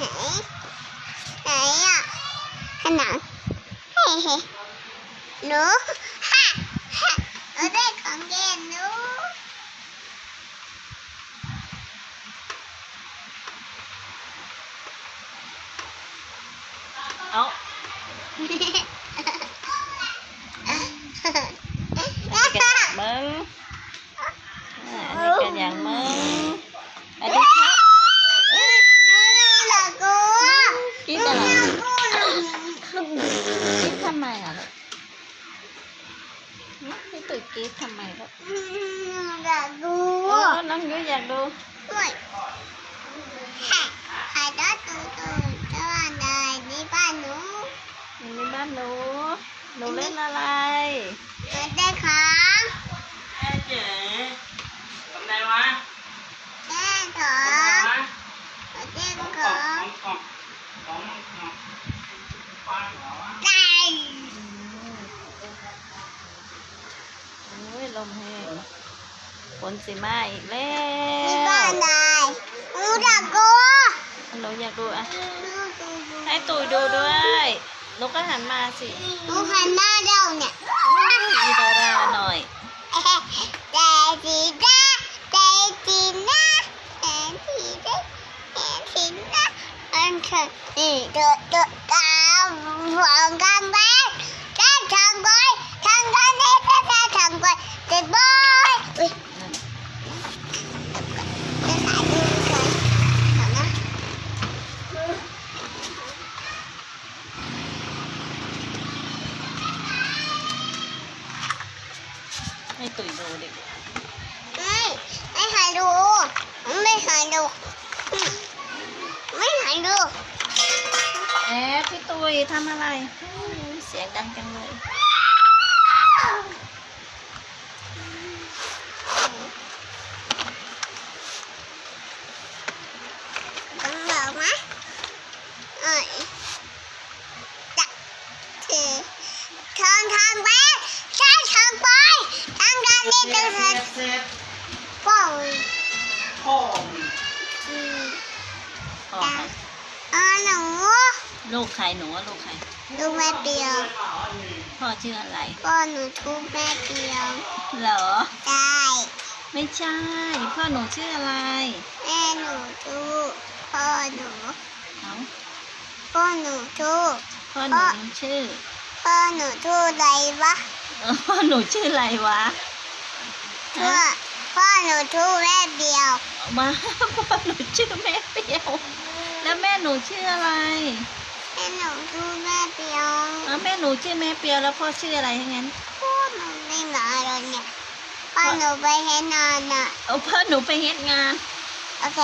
ไหนไหนอะขนังเฮ้เฮ้หนูฮ่าฮ่าเราได้ของเล่นหนูเอา นี่ กระอย่างมึงอ่าอันนี้กระอย่างมึงอันนี้ครับเอ้ย หลักกู กินอะไร กู กินทำไมอะลูก หึพี่ตุ๋ยกินทำไมลูกหลักดูโอ้น้องยุ้ยอยากดูใครได้ตูตูตะวันใดนี่บ้านหนูในบ้านหนู หนูเล่นอะไรเล่นได้ของ แม่เจ๋ทำไงวะ แม่ขอ ทำไง ง วะ เราได้ข กล่อ อง ง กล่องกล่องกล่องปลาเหรอวะ ได้ โอ้ย ลมแห้งฝนสิมาอีกแล้นี่บ้าวนใดหนูหลักกูหนูอยากดูอะหนูดูดูให้ตุ๋ยดูด้วยหนูก็หันมาสิหนูหันหน้าเดียวเนี่ยมีดาราหน่อยแต่สีหน้าแต่สีหน้าแต่สีหน้าแต่สีหน้าอันเธอนี่เดือดเดือดตามหวังกันไปแค่ทางไปทางกันนี่แค่แค่ทางไปเด็ดบอยอุ้ยจะถ่ายรูปเลยเดี๋ยวนะ ให้ตุ๋ยดูดิไม่ไม่ถ่ายรูปไม่ถ่ายรูปไม่ถ่ายรูปแอบพี่ตุ๋ยทำอะไรอู้เสียงดังจังเลยต้องบอกนะเอ้ยจักถือทางทางไปใช่ทางไปทางการ นี่เสต้ร็องจเสร็จป้องพ่อพ่อเออหนูลูกใครหนูอะลูกใครดูกแม่เปียวพ่อชื่ออะไรพ่อหนูทุบแม่เปียวเหรอได้ไม่ใช่ พ่อหนูชื่ออะไร แม่หนูทุบพ่อหนูเอาพ่อหนูทุบพ่อหนูชื่อพ่อหนูทุบอะไรวะพ่อหนูชื่ออะไรวะ พ่อพ่อหนูทุบแม่เปียวมาพ่อหนูชื่อแม่เปียว แล้วแม่หนูชื่ออะไรแม่หนูทุบแม่เปียวอ๋อแม่หนูชื่อแม่เปียวแล้วพ่อชื่ออะไรทั้งนั้นพ่อหนูไม่มาเลยเนี่ยพ่อหนูไปให้นอนน่ะเอาพ่อหนูไปเฮ็ดงานโอเค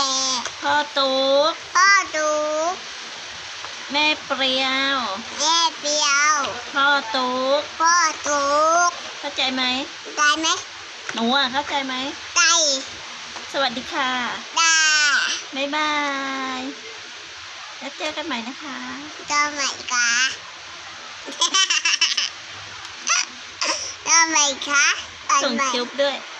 พ่อตุ๊กพ่อดูแม่เปรียวแม่เปียวพ่อตุ๊กพ่อดูเข้าใจไหมได้ไหม หนูอะเข้าใจไหมได้สวัสดีค่ะได้บ๊ายบาย แล้วเจอกันใหม่นะคะก็ไม่กะก็ไม่คะส่งใหม่จุ๊บด้วยก